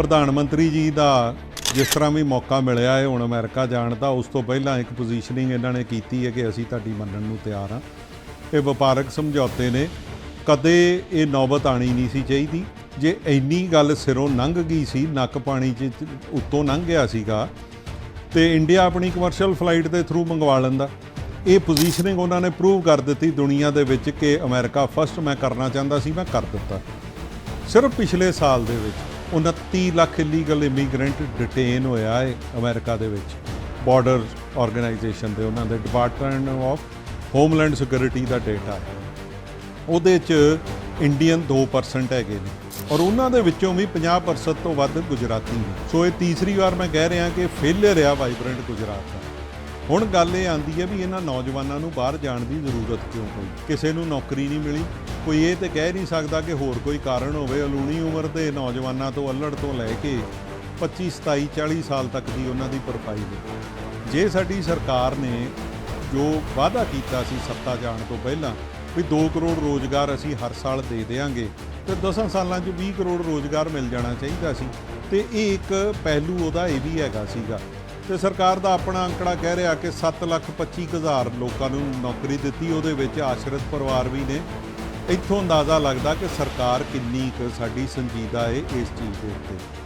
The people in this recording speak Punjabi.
ਪ੍ਰਧਾਨ ਮੰਤਰੀ ਜੀ ਦਾ ਜਿਸ ਤਰ੍ਹਾਂ ਵੀ ਮੌਕਾ ਮਿਲਿਆ ਹੈ ਹੁਣ ਅਮਰੀਕਾ ਜਾਣ ਦਾ, ਉਸ ਤੋਂ ਪਹਿਲਾਂ ਇੱਕ ਪੋਜੀਸ਼ਨਿੰਗ ਇਹਨਾਂ ਨੇ ਕੀਤੀ ਹੈ ਕਿ ਅਸੀਂ ਤੁਹਾਡੀ ਮੰਨਣ ਨੂੰ ਤਿਆਰ ਹਾਂ। ਇਹ ਵਪਾਰਕ ਸਮਝੌਤੇ ਨੇ। ਕਦੇ ਇਹ ਨੌਬਤ ਆਣੀ ਨਹੀਂ ਸੀ ਚਾਹੀਦੀ। ਜੇ ਇੰਨੀ ਗੱਲ ਸਿਰੋਂ ਲੰਘ ਗਈ ਸੀ, ਨੱਕ ਪਾਣੀ 'ਚ ਉੱਤੋਂ ਲੰਘ ਗਿਆ ਸੀਗਾ, ਤੇ ਇੰਡੀਆ ਆਪਣੀ ਕਮਰਸ਼ੀਅਲ ਫਲਾਈਟ ਦੇ ਥਰੂ ਮੰਗਵਾ ਲੈਂਦਾ। ਇਹ ਪੋਜੀਸ਼ਨਿੰਗ ਉਹਨਾਂ ਨੇ ਪ੍ਰੂਵ ਕਰ ਦਿੱਤੀ ਦੁਨੀਆ ਦੇ ਵਿੱਚ ਕਿ ਅਮਰੀਕਾ ਫਸਟ ਮੈਂ ਕਰਨਾ ਚਾਹੁੰਦਾ ਸੀ, ਮੈਂ ਕਰ ਦਿੱਤਾ। ਸਿਰਫ ਪਿਛਲੇ ਸਾਲ ਦੇ ਵਿੱਚ 29 ਲੱਖ ਇਲੀਗਲ ਇਮੀਗ੍ਰੈਂਟ ਡਿਟੇਨ ਹੋਇਆ ਹੈ ਅਮਰੀਕਾ ਦੇ ਵਿੱਚ। ਬਾਰਡਰ ਆਰਗੇਨਾਈਜੇਸ਼ਨ ਦੇ ਉਹਨਾਂ ਦੇ ਡਿਪਾਰਟਮੈਂਟ ਆਫ ਹੋਮਲੈਂਡ ਸਿਕਿਉਰਿਟੀ ਦਾ ਡੇਟਾ ਹੈ। ਉਹਦੇ ਚ ਇੰਡੀਅਨ 2% ਹੈਗੇ ਨੇ ਔਰ ਉਹਨਾਂ ਦੇ ਵਿੱਚੋਂ ਵੀ 50% ਤੋਂ ਵੱਧ ਗੁਜਰਾਤੀ ਨੇ। ਸੋ ਇਹ ਤੀਸਰੀ ਵਾਰ ਮੈਂ ਕਹਿ ਰਿਹਾ ਕਿ ਫੇਲਿਅਰ ਆ ਵਾਈਬ੍ਰੈਂਟ ਗੁਜਰਾਤ ਦਾ। ਹੁਣ ਗੱਲ ਇਹ ਆਂਦੀ ਹੈ ਵੀ ਇਹਨਾਂ ਨੌਜਵਾਨਾਂ ਨੂੰ ਬਾਹਰ ਜਾਣ ਦੀ ਜ਼ਰੂਰਤ ਕਿਉਂ ਪਈ ਕਿਸੇ ਨੂੰ ਨੌਕਰੀ ਨਹੀਂ ਮਿਲੀ ਕੋਈ ਇਹ ਤੇ ਕਹਿ ਨਹੀਂ ਸਕਦਾ ਕਿ ਹੋਰ ਕੋਈ ਕਾਰਨ ਹੋਵੇ। ਅਲੂਣੀ ਉਮਰ ਦੇ ਨੌਜਵਾਨਾਂ ਤੋਂ ਅਲੜ ਤੋਂ ਲੈ ਕੇ 25 27 40 ਸਾਲ ਤੱਕ ਦੀ ਉਹਨਾਂ ਦੀ ਭਰਪਾਈ ਦੇ। ਜੇ ਸਾਡੀ ਸਰਕਾਰ ਨੇ ਜੋ ਵਾਅਦਾ ਕੀਤਾ ਸੀ ਸੱਤਾ ਜਾਣ ਤੋਂ ਪਹਿਲਾਂ ਵੀ 2 ਕਰੋੜ ਰੋਜ਼ਗਾਰ ਅਸੀਂ ਹਰ ਸਾਲ ਦੇ ਦੇਵਾਂਗੇ ਤੇ 10 ਸਾਲਾਂ 'ਚ 20 ਕਰੋੜ ਰੋਜ਼ਗਾਰ ਮਿਲ ਜਾਣਾ ਚਾਹੀਦਾ ਸੀ। ਤੇ ਇਹ ਇੱਕ ਪਹਿਲੂ ਉਹਦਾ ਇਹ ਵੀ ਹੈਗਾ ਸੀਗਾ। ਤੇ ਸਰਕਾਰ ਦਾ ਆਪਣਾ ਅੰਕੜਾ ਕਹਿ ਰਿਹਾ ਕਿ 7 ਲੱਖ 25 ਹਜ਼ਾਰ ਲੋਕਾਂ ਨੂੰ ਨੌਕਰੀ ਦਿੱਤੀ। ਉਹਦੇ ਵਿੱਚ ਆਸ਼ਰਿਤ ਪਰਿਵਾਰ ਵੀ ਨੇ। ਇੱਥੋਂ ਅੰਦਾਜ਼ਾ ਲੱਗਦਾ ਕਿ ਸਰਕਾਰ ਕਿੰਨੀ ਕੁ ਸਾਡੀ ਸੰਜੀਦਾ ਏ ਇਸ ਚੀਜ਼ ਦੇ ਉੱਤੇ।